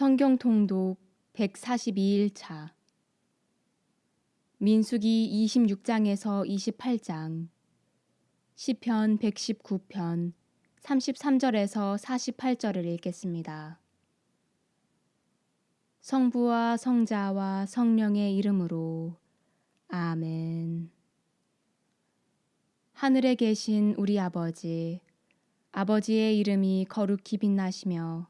성경 통독 142일 차 민수기 26장에서 28장 시편 119편 33절에서 48절을 읽겠습니다. 성부와 성자와 성령의 이름으로 아멘. 하늘에 계신 우리 아버지 아버지의 이름이 거룩히 빛나시며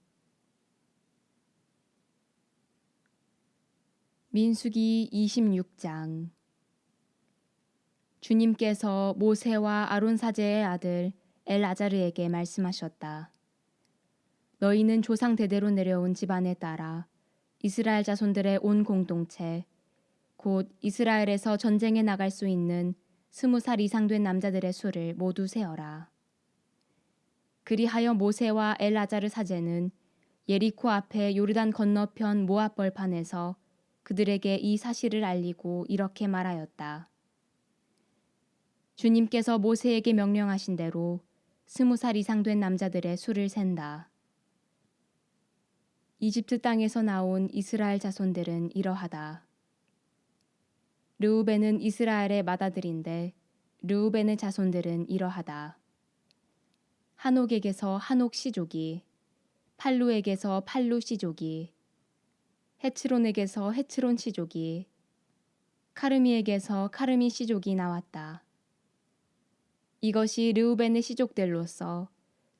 민수기 26장 주님께서 모세와 아론 사제의 아들 엘아자르에게 말씀하셨다. 너희는 조상 대대로 내려온 집안에 따라 이스라엘 자손들의 온 공동체 곧 이스라엘에서 전쟁에 나갈 수 있는 스무 살 이상 된 남자들의 수를 모두 세어라. 그리하여 모세와 엘아자르 사제는 예리코 앞에 요르단 건너편 모압 벌판에서 그들에게 이 사실을 알리고 이렇게 말하였다. 주님께서 모세에게 명령하신 대로 스무 살 이상 된 남자들의 수를 센다. 이집트 땅에서 나온 이스라엘 자손들은 이러하다. 르우벤은 이스라엘의 맏아들인데 르우벤의 자손들은 이러하다. 한옥에게서 한옥 시족이 팔루에게서 팔루 시족이 헤츠론에게서 헤츠론 시족이 카르미에게서 카르미 시족이 나왔다. 이것이 르우벤의 시족들로서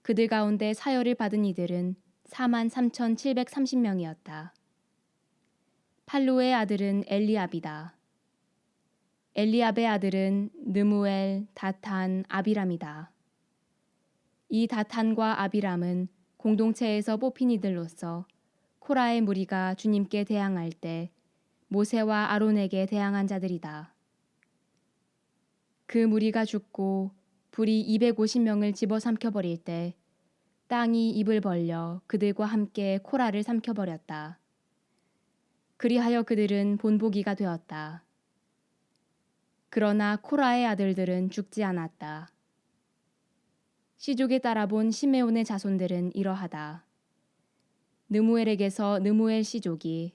그들 가운데 사열을 받은 이들은 4만 3,730명이었다. 팔루의 아들은 엘리압이다. 엘리압의 아들은 느무엘, 다탄, 아비람이다. 이 다탄과 아비람은 공동체에서 뽑힌 이들로서 코라의 무리가 주님께 대항할 때 모세와 아론에게 대항한 자들이다. 그 무리가 죽고 불이 250명을 집어삼켜 버릴 때 땅이 입을 벌려 그들과 함께 코라를 삼켜 버렸다. 그리하여 그들은 본보기가 되었다. 그러나 코라의 아들들은 죽지 않았다. 시족에 따라 본 시메온의 자손들은 이러하다. 느무엘에게서 느무엘 시족이,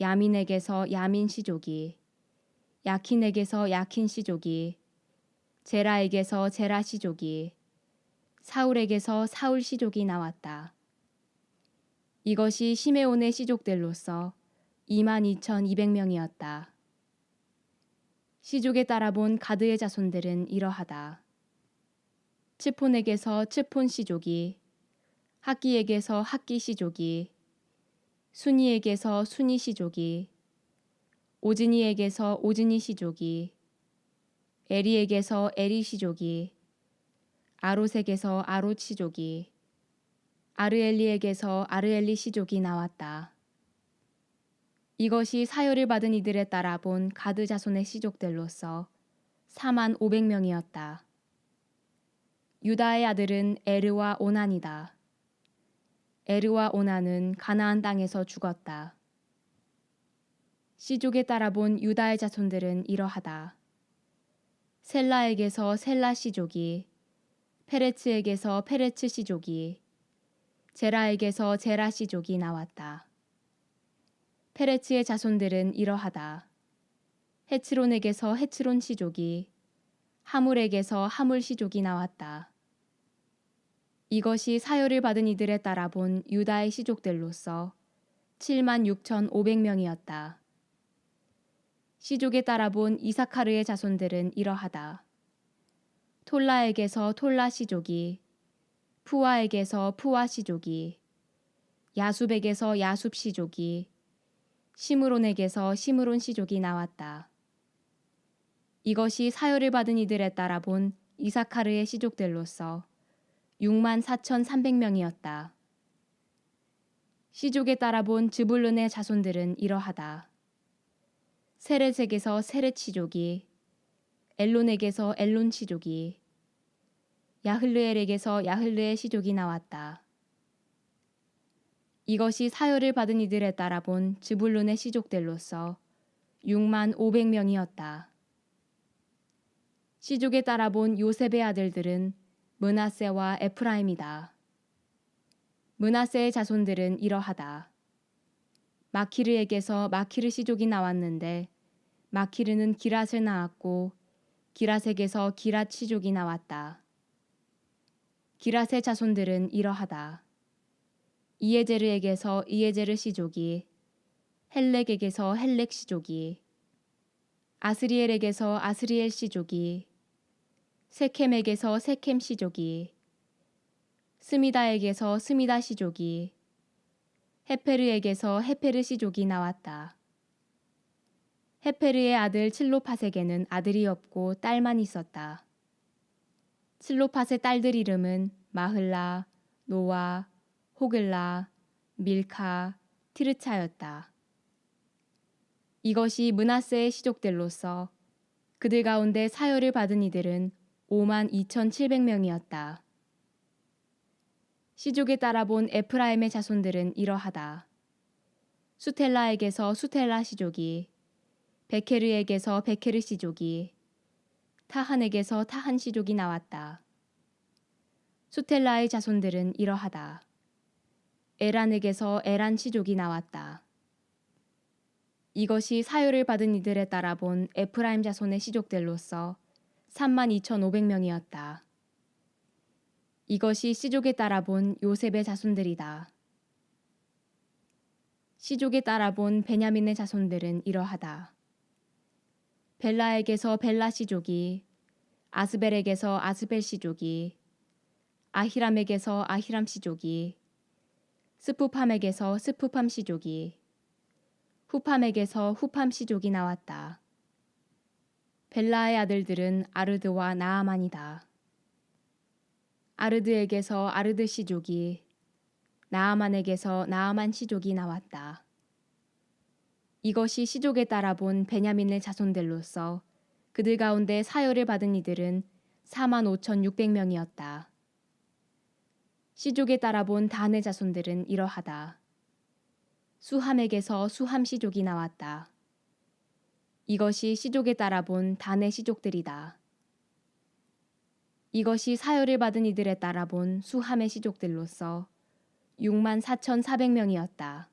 야민에게서 야민 시족이, 야킨에게서 야킨 시족이, 제라에게서 제라 시족이, 사울에게서 사울 시족이 나왔다. 이것이 시메온의 시족들로서 22,200명이었다. 시족에 따라 본 가드의 자손들은 이러하다. 츠폰에게서 츠폰 시족이, 학기에게서 학기 시족이, 순이에게서 순이 시족이, 오즈니에게서 오즈니 시족이, 에리에게서 에리 시족이, 아롯에게서 아롯 시족이, 아르엘리에게서 아르엘리 시족이 나왔다. 이것이 사열을 받은 이들에 따라 본 가드 자손의 시족들로서 4만 500명이었다. 유다의 아들은 에르와 오난이다. 에르와 오나는 가나안 땅에서 죽었다. 시족에 따라 본 유다의 자손들은 이러하다. 셀라에게서 셀라 시족이, 페레츠에게서 페레츠 시족이, 제라에게서 제라 시족이 나왔다. 페레츠의 자손들은 이러하다. 헤츠론에게서 헤츠론 시족이, 하물에게서 하물 시족이 나왔다. 이것이 사열을 받은 이들에 따라 본 유다의 시족들로서 7만 6,500명이었다. 시족에 따라 본 이사카르의 자손들은 이러하다. 톨라에게서 톨라 시족이, 푸아에게서 푸아 시족이, 야숲에게서 야숲 시족이, 시므론에게서 시므론 시족이 나왔다. 이것이 사열을 받은 이들에 따라 본 이사카르의 시족들로서 6만 4,300명이었다. 시족에 따라 본 즈불론의 자손들은 이러하다. 세렛에게서 세렛 시족이 엘론에게서 엘론 시족이 야흘르엘에게서 야흘르엘 시족이 나왔다. 이것이 사열을 받은 이들에 따라 본 즈불론의 시족들로서 6만 500명이었다. 시족에 따라 본 요셉의 아들들은 문하세와 에프라임이다. 문하세의 자손들은 이러하다. 마키르에게서 마키르 시족이 나왔는데 마키르는 기랏을 낳았고 기랏에게서 기랏 시족이 나왔다. 기랏의 자손들은 이러하다. 이에제르에게서 이에제르 시족이 헬렉에게서 헬렉 시족이 아스리엘에게서 아스리엘 시족이 세켐에게서 세켐 시족이 스미다에게서 스미다 시족이 헤페르에게서 헤페르 시족이 나왔다. 헤페르의 아들 칠로팟에게는 아들이 없고 딸만 있었다. 칠로팟의 딸들 이름은 마흘라, 노아, 호글라, 밀카, 티르차였다. 이것이 문하세의 시족들로서 그들 가운데 사열을 받은 이들은 5만 2,700명이었다. 시족에 따라 본 에프라임의 자손들은 이러하다. 수텔라에게서 수텔라 시족이, 베케르에게서 베케르 시족이, 타한에게서 타한 시족이 나왔다. 수텔라의 자손들은 이러하다. 에란에게서 에란 시족이 나왔다. 이것이 사유를 받은 이들에 따라 본 에프라임 자손의 시족들로서 32,500명이었다. 이것이 시족에 따라 본 요셉의 자손들이다. 시족에 따라 본 베냐민의 자손들은 이러하다. 벨라에게서 벨라 시족이, 아스벨에게서 아스벨 시족이, 아히람에게서 아히람 시족이, 스푸팜에게서 스푸팜 시족이, 후팜에게서 후팜 시족이 나왔다. 벨라의 아들들은 아르드와 나아만이다. 아르드에게서 아르드 시족이, 나아만에게서 나아만 시족이 나왔다. 이것이 시족에 따라 본 베냐민의 자손들로서 그들 가운데 사열을 받은 이들은 4만 5,600명이었다. 시족에 따라 본 단의 자손들은 이러하다. 수함에게서 수함 시족이 나왔다. 이것이 시족에 따라 본 단의 시족들이다. 이것이 사열을 받은 이들에 따라 본 수함의 시족들로서 6만 4,400명이었다.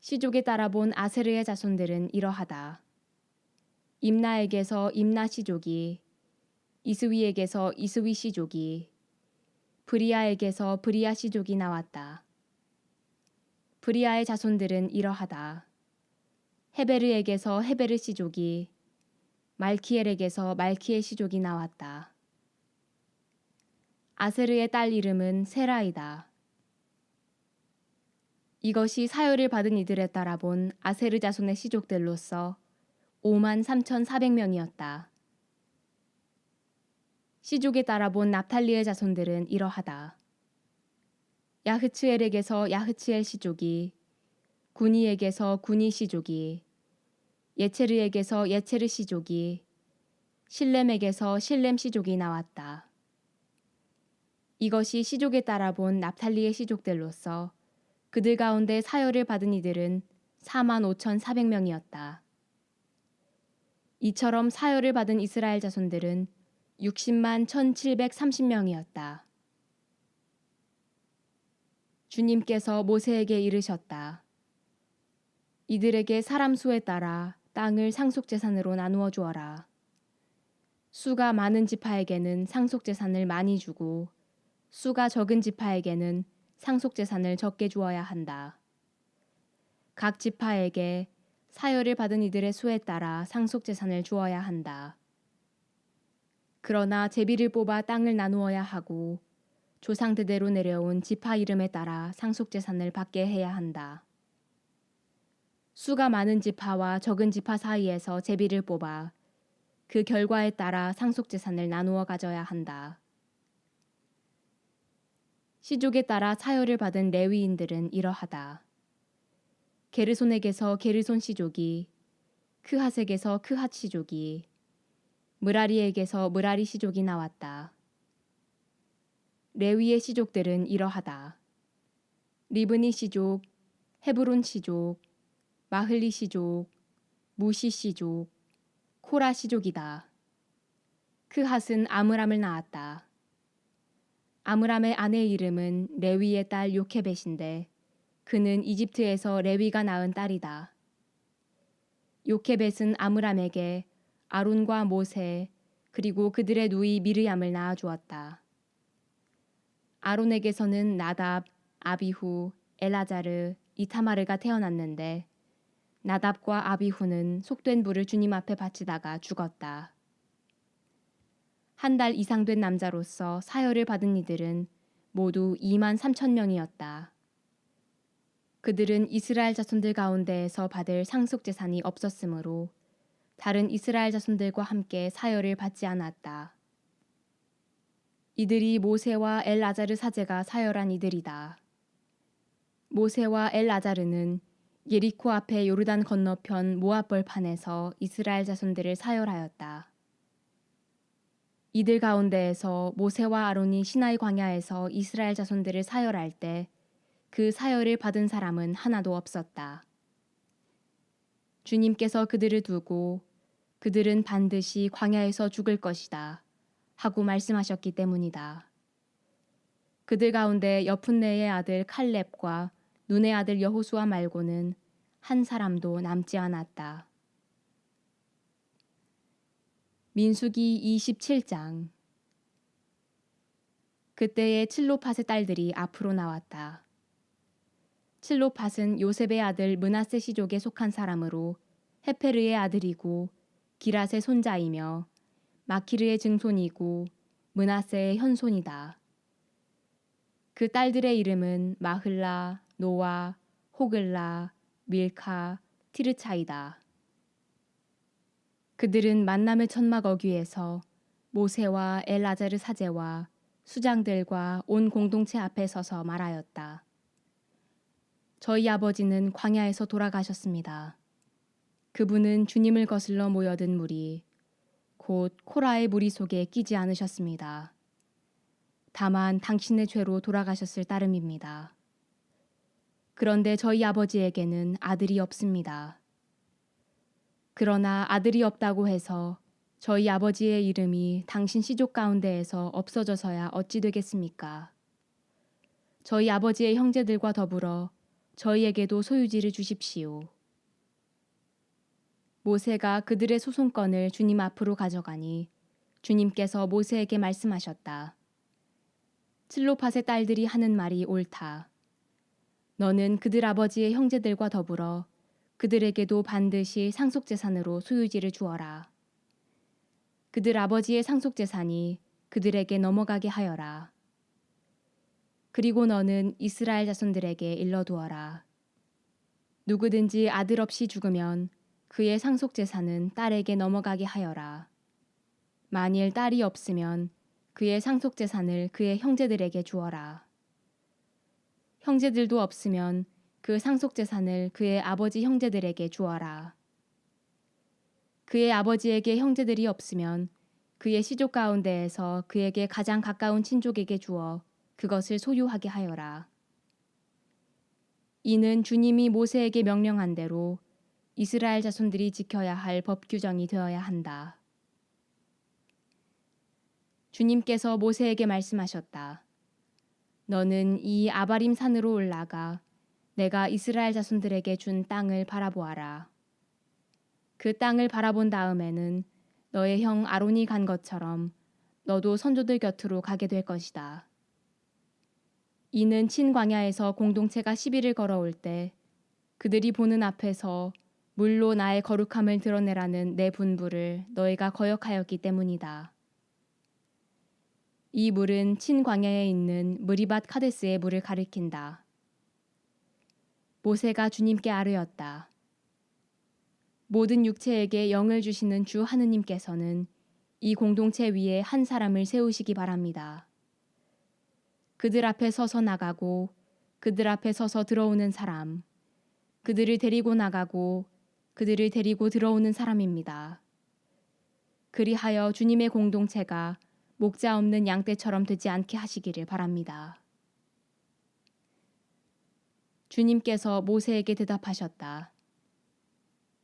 시족에 따라 본 아세르의 자손들은 이러하다. 임나에게서 임나 시족이, 이스위에게서 이스위 시족이, 브리아에게서 브리아 시족이 나왔다. 브리아의 자손들은 이러하다. 헤베르에게서 헤베르 시족이, 말키엘에게서 말키엘 시족이 나왔다. 아세르의 딸 이름은 세라이다. 이것이 사열을 받은 이들에 따라 본 아세르 자손의 시족들로서 5만 3,400명이었다. 시족에 따라 본 납탈리의 자손들은 이러하다. 야흐츠엘에게서 야흐츠엘 시족이, 구니에게서 구니 시족이, 예체르에게서 예체르 시족이, 실렘에게서 실렘 시족이 나왔다. 이것이 시족에 따라 본 납탈리의 시족들로서 그들 가운데 사열을 받은 이들은 4만 5,400명이었다. 이처럼 사열을 받은 이스라엘 자손들은 60만 1,730명이었다. 주님께서 모세에게 이르셨다. 이들에게 사람 수에 따라 땅을 상속재산으로 나누어 주어라. 수가 많은 지파에게는 상속재산을 많이 주고 수가 적은 지파에게는 상속재산을 적게 주어야 한다. 각 지파에게 사열을 받은 이들의 수에 따라 상속재산을 주어야 한다. 그러나 제비를 뽑아 땅을 나누어야 하고 조상대대로 내려온 지파 이름에 따라 상속재산을 받게 해야 한다. 수가 많은 지파와 적은 지파 사이에서 제비를 뽑아 그 결과에 따라 상속 재산을 나누어 가져야 한다. 시족에 따라 사열을 받은 레위인들은 이러하다. 게르손에게서 게르손 시족이, 크하색에서 크핫 시족이 무라리에게서 무라리 시족이 나왔다. 레위의 시족들은 이러하다. 리브니 시족, 헤브론 시족, 마흘리 시족, 무시 시족, 코라 시족이다. 크핫은 아므람을 낳았다. 아므람의 아내 이름은 레위의 딸 요케벳인데 그는 이집트에서 레위가 낳은 딸이다. 요케벳은 아므람에게 아론과 모세 그리고 그들의 누이 미르얌을 낳아 주었다. 아론에게서는 나답, 아비후, 엘라자르, 이타마르가 태어났는데 나답과 아비후는 속된 불을 주님 앞에 바치다가 죽었다. 한 달 이상 된 남자로서 사열을 받은 이들은 모두 2만 3천 명이었다. 그들은 이스라엘 자손들 가운데에서 받을 상속 재산이 없었으므로 다른 이스라엘 자손들과 함께 사열을 받지 않았다. 이들이 모세와 엘라자르 사제가 사열한 이들이다. 모세와 엘라자르는 예리코 앞에 요르단 건너편 모압 벌판에서 이스라엘 자손들을 사열하였다. 이들 가운데에서 모세와 아론이 시나이 광야에서 이스라엘 자손들을 사열할 때 그 사열을 받은 사람은 하나도 없었다. 주님께서 그들을 두고 그들은 반드시 광야에서 죽을 것이다 하고 말씀하셨기 때문이다. 그들 가운데 여푼네의 아들 칼렙과 눈의 아들 여호수아 말고는 한 사람도 남지 않았다. 민수기 27장 그때에 칠로팟의 딸들이 앞으로 나왔다. 칠로팟은 요셉의 아들 문하세 시족에 속한 사람으로 헤페르의 아들이고 기랏의 손자이며 마키르의 증손이고 문하세의 현손이다. 그 딸들의 이름은 마흘라, 노아, 호글라, 밀카, 티르차이다. 그들은 만남의 천막 어귀에서 모세와 엘라자르 사제와 수장들과 온 공동체 앞에 서서 말하였다. 저희 아버지는 광야에서 돌아가셨습니다. 그분은 주님을 거슬러 모여든 물이 곧 코라의 무리 속에 끼지 않으셨습니다. 다만 당신의 죄로 돌아가셨을 따름입니다. 그런데 저희 아버지에게는 아들이 없습니다. 그러나 아들이 없다고 해서 저희 아버지의 이름이 당신 시족 가운데에서 없어져서야 어찌 되겠습니까? 저희 아버지의 형제들과 더불어 저희에게도 소유지를 주십시오. 모세가 그들의 소송권을 주님 앞으로 가져가니 주님께서 모세에게 말씀하셨다. 칠로팟의 딸들이 하는 말이 옳다. 너는 그들 아버지의 형제들과 더불어 그들에게도 반드시 상속재산으로 소유지를 주어라. 그들 아버지의 상속재산이 그들에게 넘어가게 하여라. 그리고 너는 이스라엘 자손들에게 일러두어라. 누구든지 아들 없이 죽으면 그의 상속재산은 딸에게 넘어가게 하여라. 만일 딸이 없으면 그의 상속재산을 그의 형제들에게 주어라. 형제들도 없으면 그 상속 재산을 그의 아버지 형제들에게 주어라. 그의 아버지에게 형제들이 없으면 그의 시족 가운데에서 그에게 가장 가까운 친족에게 주어 그것을 소유하게 하여라. 이는 주님이 모세에게 명령한 대로 이스라엘 자손들이 지켜야 할 법 규정이 되어야 한다. 주님께서 모세에게 말씀하셨다. 너는 이 아바림 산으로 올라가 내가 이스라엘 자손들에게 준 땅을 바라보아라. 그 땅을 바라본 다음에는 너의 형 아론이 간 것처럼 너도 선조들 곁으로 가게 될 것이다. 이는 친광야에서 공동체가 시비를 걸어올 때 그들이 보는 앞에서 물로 나의 거룩함을 드러내라는 내 분부를 너희가 거역하였기 때문이다. 이 물은 친광야에 있는 무리밭 카데스의 물을 가리킨다. 모세가 주님께 아뢰었다. 모든 육체에게 영을 주시는 주 하느님께서는 이 공동체 위에 한 사람을 세우시기 바랍니다. 그들 앞에 서서 나가고 그들 앞에 서서 들어오는 사람, 그들을 데리고 나가고 그들을 데리고 들어오는 사람입니다. 그리하여 주님의 공동체가 목자 없는 양떼처럼 되지 않게 하시기를 바랍니다. 주님께서 모세에게 대답하셨다.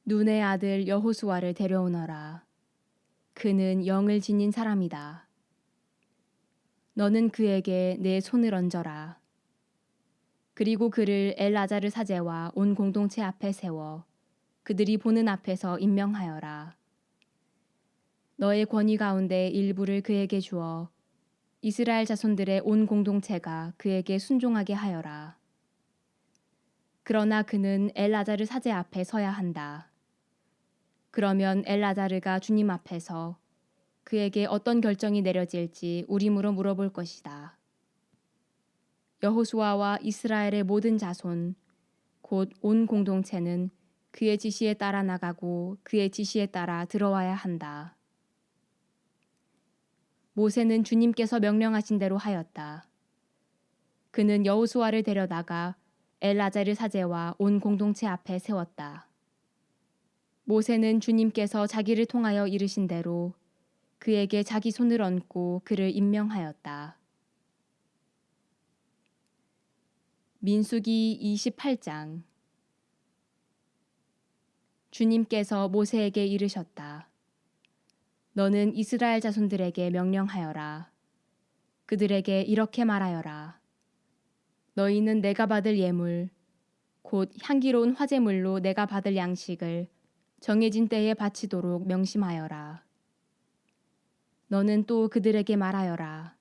눈의 아들 여호수아를 데려오너라. 그는 영을 지닌 사람이다. 너는 그에게 내 손을 얹어라. 그리고 그를 엘라자르 사제와 온 공동체 앞에 세워 그들이 보는 앞에서 임명하여라. 너의 권위 가운데 일부를 그에게 주어 이스라엘 자손들의 온 공동체가 그에게 순종하게 하여라. 그러나 그는 엘라자르 사제 앞에 서야 한다. 그러면 엘라자르가 주님 앞에서 그에게 어떤 결정이 내려질지 우림으로 물어볼 것이다. 여호수아와 이스라엘의 모든 자손 곧 온 공동체는 그의 지시에 따라 나가고 그의 지시에 따라 들어와야 한다. 모세는 주님께서 명령하신 대로 하였다. 그는 여호수아를 데려다가 엘라자르 사제와 온 공동체 앞에 세웠다. 모세는 주님께서 자기를 통하여 이르신 대로 그에게 자기 손을 얹고 그를 임명하였다. 민수기 28장 주님께서 모세에게 이르셨다. 너는 이스라엘 자손들에게 명령하여라. 그들에게 이렇게 말하여라. 너희는 내가 받을 예물, 곧 향기로운 화제물로 내가 받을 양식을 정해진 때에 바치도록 명심하여라. 너는 또 그들에게 말하여라.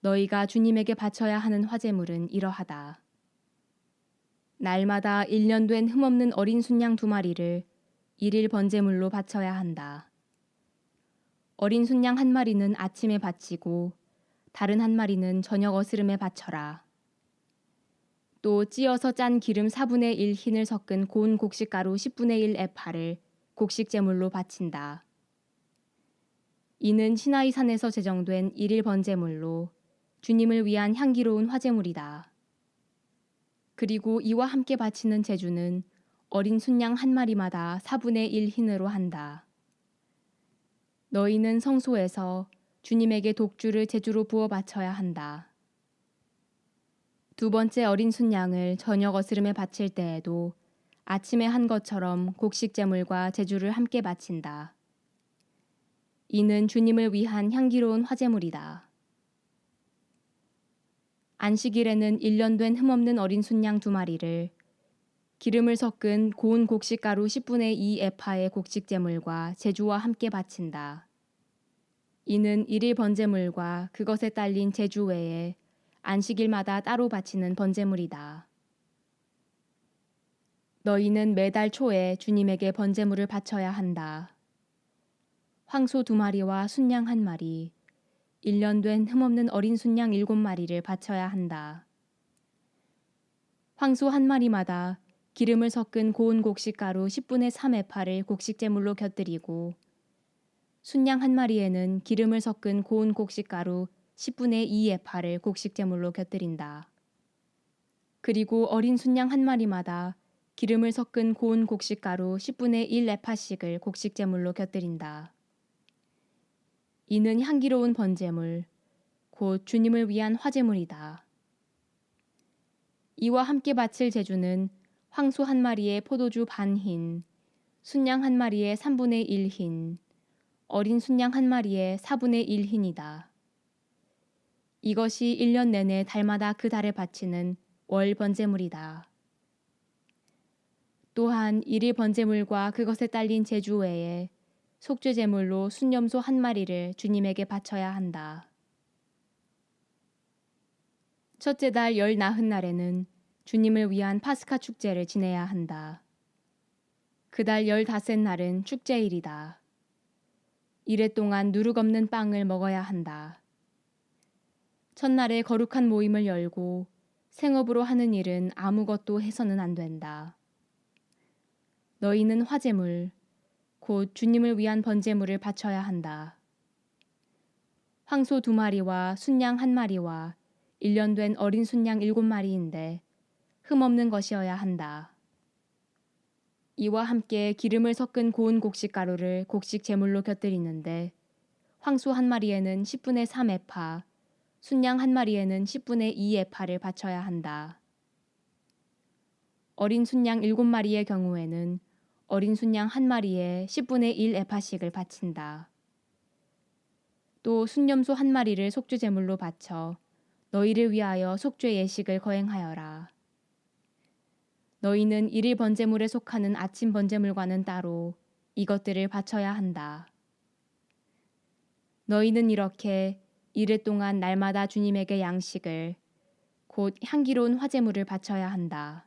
너희가 주님에게 바쳐야 하는 화제물은 이러하다. 날마다 1년 된 흠없는 어린 순양 두 마리를 일일 번제물로 바쳐야 한다. 어린 순양 한 마리는 아침에 바치고 다른 한 마리는 저녁 어스름에 바쳐라. 또 찌어서 짠 기름 4분의 1 흰을 섞은 고운 곡식가루 10분의 1 에파를 곡식 제물로 바친다. 이는 시나이 산에서 제정된 일일 번제물로 주님을 위한 향기로운 화제물이다. 그리고 이와 함께 바치는 제주는 어린 순양 한 마리마다 4분의 1 흰으로 한다. 너희는 성소에서 주님에게 독주를 제주로 부어 바쳐야 한다. 두 번째 어린 순양을 저녁 어스름에 바칠 때에도 아침에 한 것처럼 곡식 제물과 제주를 함께 바친다. 이는 주님을 위한 향기로운 화제물이다. 안식일에는 1년 된 흠없는 어린 순양 두 마리를 기름을 섞은 고운 곡식가루 10분의 2 에파의 곡식 제물과 제주와 함께 바친다. 이는 일일 번제물과 그것에 딸린 제주 외에 안식일마다 따로 바치는 번제물이다. 너희는 매달 초에 주님에게 번제물을 바쳐야 한다. 황소 두 마리와 순양 한 마리, 1년 된 흠없는 어린 순양 일곱 마리를 바쳐야 한다. 황소 한 마리마다 기름을 섞은 고운 곡식 가루 10분의 3에파를 곡식 제물로 곁들이고 순양 한 마리에는 기름을 섞은 고운 곡식 가루 10분의 2에파를 곡식 제물로 곁들인다. 그리고 어린 순양 한 마리마다 기름을 섞은 고운 곡식 가루 10분의 1에파씩을 곡식 제물로 곁들인다. 이는 향기로운 번제물, 곧 주님을 위한 화제물이다. 이와 함께 바칠 제주는 황소 한 마리에 포도주 반 흰, 순양 한 마리에 3분의 1 흰, 어린 순양 한 마리에 4분의 1 흰이다. 이것이 1년 내내 달마다 그 달에 바치는 월 번제물이다. 또한 일일 번제물과 그것에 딸린 제주 외에 속죄 제물로 순염소 한 마리를 주님에게 바쳐야 한다. 첫째 달 열 나흔 날에는 주님을 위한 파스카 축제를 지내야 한다. 그달 열다섯 날은 축제일이다. 이래 동안 누룩 없는 빵을 먹어야 한다. 첫날에 거룩한 모임을 열고 생업으로 하는 일은 아무것도 해서는 안 된다. 너희는 화제물, 곧 주님을 위한 번제물을 바쳐야 한다. 황소 두 마리와 순양 한 마리와 1년 된 어린 순양 일곱 마리인데 흠없는 것이어야 한다. 이와 함께 기름을 섞은 고운 곡식 가루를 곡식 제물로 곁들이는데 황소 한 마리에는 10분의 3에파, 순양 한 마리에는 10분의 2에파를 바쳐야 한다. 어린 순양 7마리의 경우에는 어린 순양 한 마리에 10분의 1에파씩을 바친다. 또 순념소 한 마리를 속주 제물로 바쳐 너희를 위하여 속죄 예식을 거행하여라. 너희는 일일 번제물에 속하는 아침 번제물과는 따로 이것들을 바쳐야 한다. 너희는 이렇게 이르 동안 날마다 주님에게 양식을 곧 향기로운 화제물을 바쳐야 한다.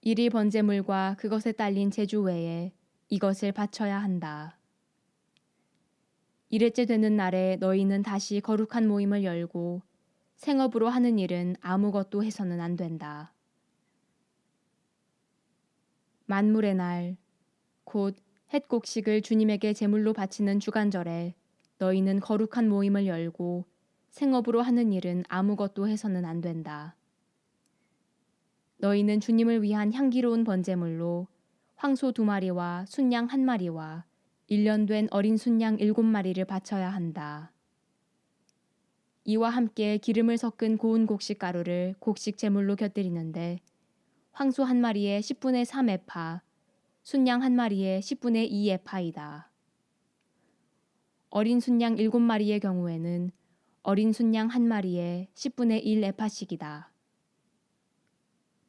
일일 번제물과 그것에 딸린 제주 외에 이것을 바쳐야 한다. 이래째 되는 날에 너희는 다시 거룩한 모임을 열고 생업으로 하는 일은 아무것도 해서는 안 된다. 만물의 날, 곧 햇곡식을 주님에게 제물로 바치는 주간절에 너희는 거룩한 모임을 열고 생업으로 하는 일은 아무것도 해서는 안 된다. 너희는 주님을 위한 향기로운 번제물로 황소 두 마리와 순양 한 마리와 1년 된 어린 순양 일곱 마리를 바쳐야 한다. 이와 함께 기름을 섞은 고운 곡식 가루를 곡식 제물로 곁들이는데 황소 한 마리에 10분의 3에파, 순양 한 마리에 10분의 2에파이다. 어린 순양 일곱 마리의 경우에는 어린 순양 한 마리에 10분의 1에파씩이다.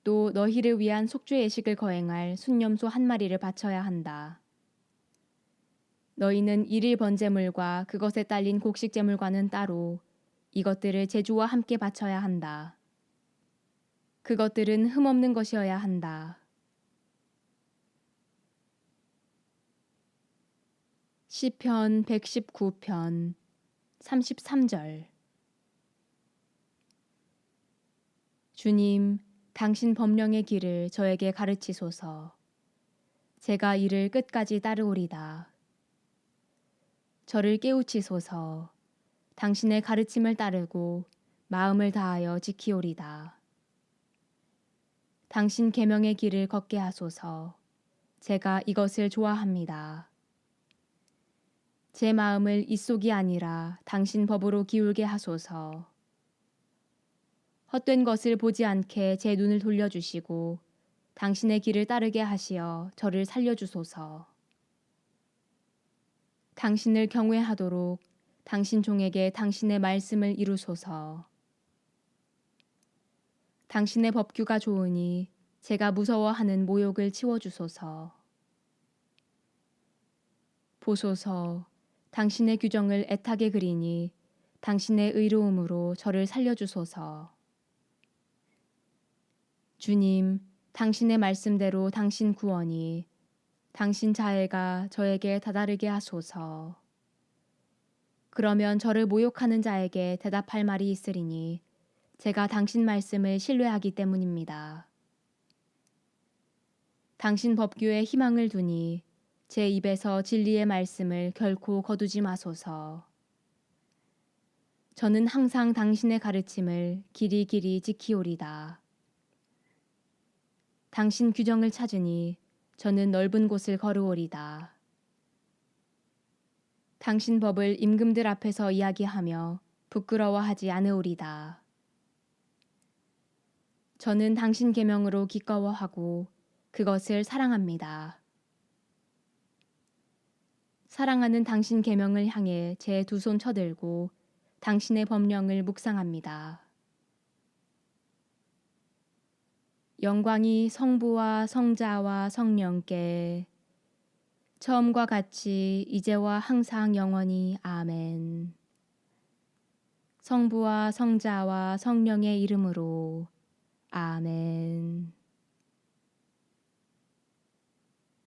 또 너희를 위한 속죄 예식을 거행할 순념소 한 마리를 바쳐야 한다. 너희는 일일 번제물과 그것에 딸린 곡식 제물과는 따로 이것들을 제주와 함께 바쳐야 한다. 그것들은 흠없는 것이어야 한다. 시편 119편 33절 주님, 당신 법령의 길을 저에게 가르치소서. 제가 이를 끝까지 따르오리다. 저를 깨우치소서. 당신의 가르침을 따르고 마음을 다하여 지키오리다. 당신 계명의 길을 걷게 하소서. 제가 이것을 좋아합니다. 제 마음을 이속이 아니라 당신 법으로 기울게 하소서. 헛된 것을 보지 않게 제 눈을 돌려주시고 당신의 길을 따르게 하시어 저를 살려주소서. 당신을 경외하도록 당신 종에게 당신의 말씀을 이루소서. 당신의 법규가 좋으니 제가 무서워하는 모욕을 치워주소서. 보소서, 당신의 규정을 애타게 그리니 당신의 의로움으로 저를 살려주소서. 주님, 당신의 말씀대로 당신 구원이 당신 자애가 저에게 다다르게 하소서. 그러면 저를 모욕하는 자에게 대답할 말이 있으리니 제가 당신 말씀을 신뢰하기 때문입니다. 당신 법규에 희망을 두니 제 입에서 진리의 말씀을 결코 거두지 마소서. 저는 항상 당신의 가르침을 길이 길이 지키오리다. 당신 규정을 찾으니 저는 넓은 곳을 걸으오리다. 당신 법을 임금들 앞에서 이야기하며 부끄러워하지 않으오리다. 저는 당신 계명으로 기꺼워하고 그것을 사랑합니다. 사랑하는 당신 계명을 향해 제 두 손 쳐들고 당신의 법령을 묵상합니다. 영광이 성부와 성자와 성령께 처음과 같이 이제와 항상 영원히 아멘. 성부와 성자와 성령의 이름으로 아멘.